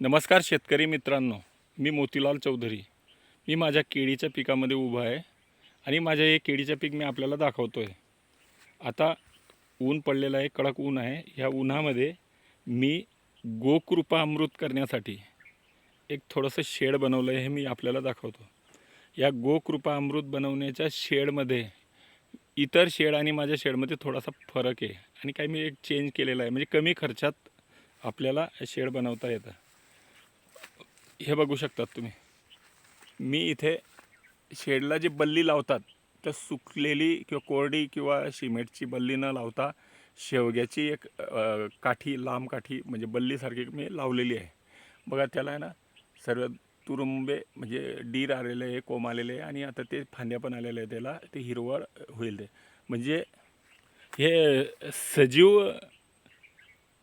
नमस्कार शेतकरी मित्रांनो मी मोतीलाल चौधरी. मी माझ्या केळीच्या पिकामध्ये उभा आहे आणि माझ्या हे केळीचं पीक मी आपल्याला दाखवतो आहे आता ऊन पडलेलं आहे कडक ऊन आहे. ह्या उन्हामध्ये मी गोकृपा अमृत करण्यासाठी एक थोडंसं शेड बनवलं आहे हे मी आपल्याला दाखवतो. या गोकृपा अमृत बनवण्याच्या शेडमध्ये इतर शेड आणि माझ्या शेडमध्ये थोडासा फरक आहे आणि काही मी एक चेंज केलेला आहे. म्हणजे कमी खर्चात आपल्याला शेड बनवता येतं. हे बघू शकतात तुम्ही. मी इथे शेडला जी बल्ली लावतात तर सुकलेली किंवा कोरडी किंवा सिमेंटची बल्ली न लावता शेवग्याची एक काठी लांब काठी म्हणजे बल्लीसारखी मी लावलेली आहे. बघा त्याला आहे ना सर्व तुरुंबे म्हणजे डीर आलेले आहे कोंब आलेले आहे आणि आता ते फांद्या पण आलेले आहे त्याला ते हिरवळ होईल ते. म्हणजे हे सजीव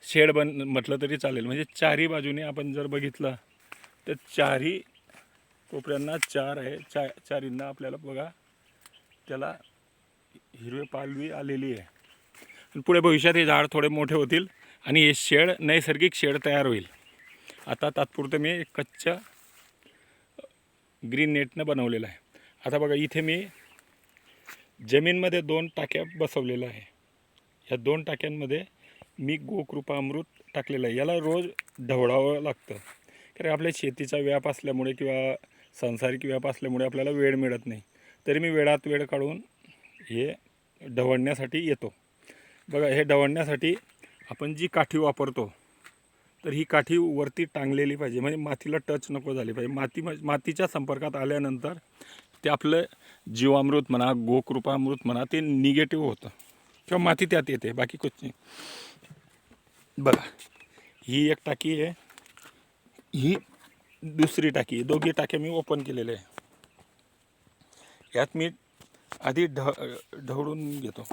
शेड बन म्हटलं तरी चालेल. म्हणजे चारी बाजूने आपण जर बघितलं तर चारही कोपऱ्यांना चार आहे. चा चारींना आपल्याला बघा त्याला हिरवे पालवी आलेली आहे. आणि पुढे भविष्यात हे झाड थोडे मोठे होतील आणि हे शेड नैसर्गिक शेड तयार होईल. आता तात्पुरतं मी एक कच्च्या ग्रीन नेटनं बनवलेलं आहे. आता बघा इथे मी जमीनमध्ये दोन टाक्या बसवलेल्या आहे. या दोन टाक्यांमध्ये मी गोकृपा अमृत टाकलेलं आहे. याला रोज ढवळावं लागतं. कारण आपल्या शेतीचा व्याप असल्यामुळे किंवा सांसारिक व्याप असल्यामुळे आपल्याला वेळ मिळत नाही. तरी मी वेळात वेळ काढून हे ढवळण्यासाठी येतो. बघा हे ढवळण्यासाठी आपण जी काठी वापरतो तर ही काठी वरती टांगलेली पाहिजे. म्हणजे मातीला टच नको झाली पाहिजे. माती म्हणजे मातीच्या संपर्कात आल्यानंतर ते आपलं जीवामृत म्हणा गोकृपामृत म्हणा ते निगेटिव्ह होतं. किंवा माती त्यात येते बाकी कुठची बघा ही एक टाकी आहे. ही दुसरी टाकी दोघी टाक्या मी ओपन केलेल्या आहे. यात मी आधी ढ ढवळून घेतो.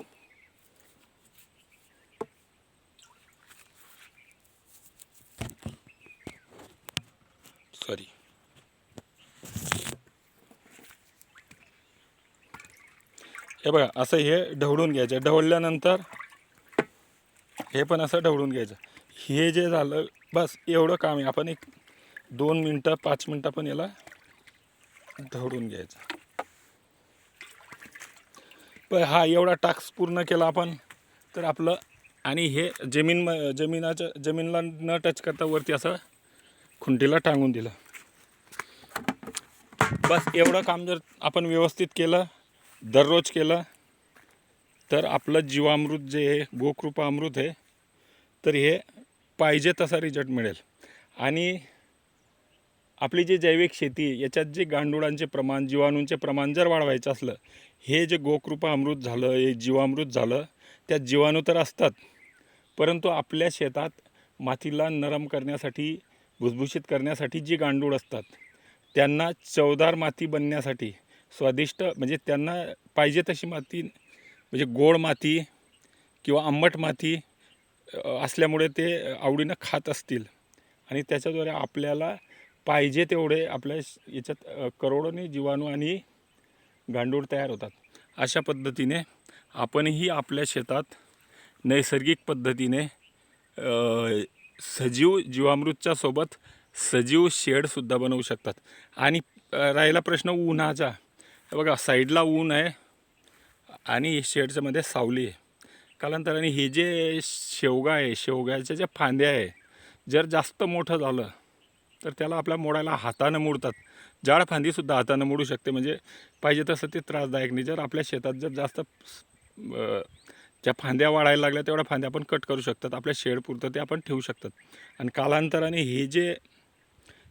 सॉरी हे बघा असं हे ढवळून घ्यायचं. ढवळल्यानंतर हे पण असं ढवळून घ्यायचं. हे जे झालं बस एवढं काम आहे. आपण एक दोन मिनटं पाच मिनटं पण याला धडून घ्यायचं. पण हा एवढा टास्क पूर्ण केला आपण तर आपलं आणि हे जमीन जमिनाच्या जमीनला न टच करता वरती असं खुंटीला टांगून दिलं. बस एवढं काम जर आपण व्यवस्थित केलं दररोज केलं तर आपलं जीवामृत जे आहे गोकृपा अमृत आहे तर हे पाहिजे तसा रिझल्ट मिळेल. आणि आपली जी जैविक शेती याच्यात जे गांडुळांचे प्रमाण जीवाणूंचे प्रमाण जर वाढवायचं असलं हे जे गोकृपा अमृत झालं हे जीवामृत झालं त्यात जीवाणू तर असतात परंतु आपल्या शेतात मातीला नरम करण्यासाठी भुसभुशीत करण्यासाठी जी गांडूळ असतात त्यांना चवदार माती बनण्यासाठी स्वादिष्ट म्हणजे त्यांना पाहिजे तशी माती म्हणजे गोड माती किंवा आंबट माती असल्यामुळे ते आवडीनं खात असतील. आणि त्याच्याद्वारे आपल्याला पाहिजे तेवढे आपल्या श- याच्यात अ, करोडोनी जीवाणू आणि गांडूळ तयार होतात. अशा पद्धतीने आपणही आपल्या शेतात नैसर्गिक पद्धतीने सजीव जीवामृतच्या सोबत सजीव शेडसुद्धा बनवू शकतात. आणि राहिला प्रश्न उन्हाचा. बघा साईडला ऊन आहे आणि शेडच्यामध्ये सावली आहे. कालांतराने हे जे शेवगा आहे शेवग्याच्या ज्या फांद्या आहे जर जास्त मोठं झालं तर त्याला आपल्या मोडायला हातानं मोडतात. जाड फांदीसुद्धा हातानं मोडू शकते. म्हणजे पाहिजे तसं ते त्रासदायक नाही. जर आपल्या शेतात जर जास्त ज्या फांद्या वाढायला लागल्या तेवढ्या फांद्या आपण कट करू शकतात. आपल्या शेडपुरतं ते आपण ठेवू शकतात. आणि कालांतराने हे जे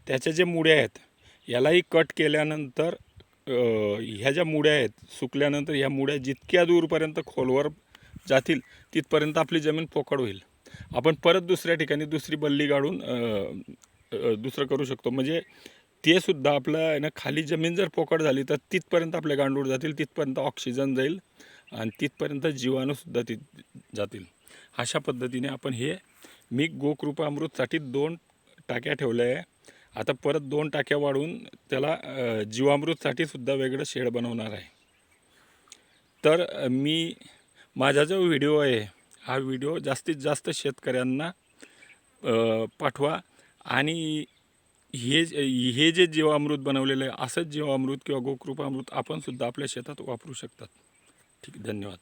त्याच्या जे मुड्या आहेत यालाही कट केल्यानंतर ह्या ज्या मुड्या आहेत सुकल्यानंतर ह्या मुड्या जितक्या दूरपर्यंत खोलवर जातील तिथपर्यंत आपली जमीन पोकळ होईल. आपण परत दुसऱ्या ठिकाणी दुसरी बल्ली काढून दुसरं करू शकतो. म्हणजे ते सुद्धा आपलं आहे ना खाली जमीन जर पोकळ झाली तर तिथपर्यंत आपले गांडूळ जातील तिथपर्यंत ऑक्सिजन जाईल आणि तिथपर्यंत जीवाणूसुद्धा तिथ जातील. अशा पद्धतीने आपण हे मी गोकृपामृतसाठी दोन टाक्या ठेवल्या आहे. आता परत दोन टाक्या वाढवून त्याला जीवामृतसाठीसुद्धा जीवामृतसाठी सुद्धा वेगळं शेड बनवणार आहे. तर मी माझा जो व्हिडिओ आहे हा व्हिडिओ जास्तीत जास्त शेतकऱ्यांना पाठवा. आणि हे हे जे जीवामृत बनवलेलं आहे असंच जीवामृत किंवा गोकृपामृत आपण सुद्धा आपल्या शेतात वापरू शकतात. ठीक धन्यवाद.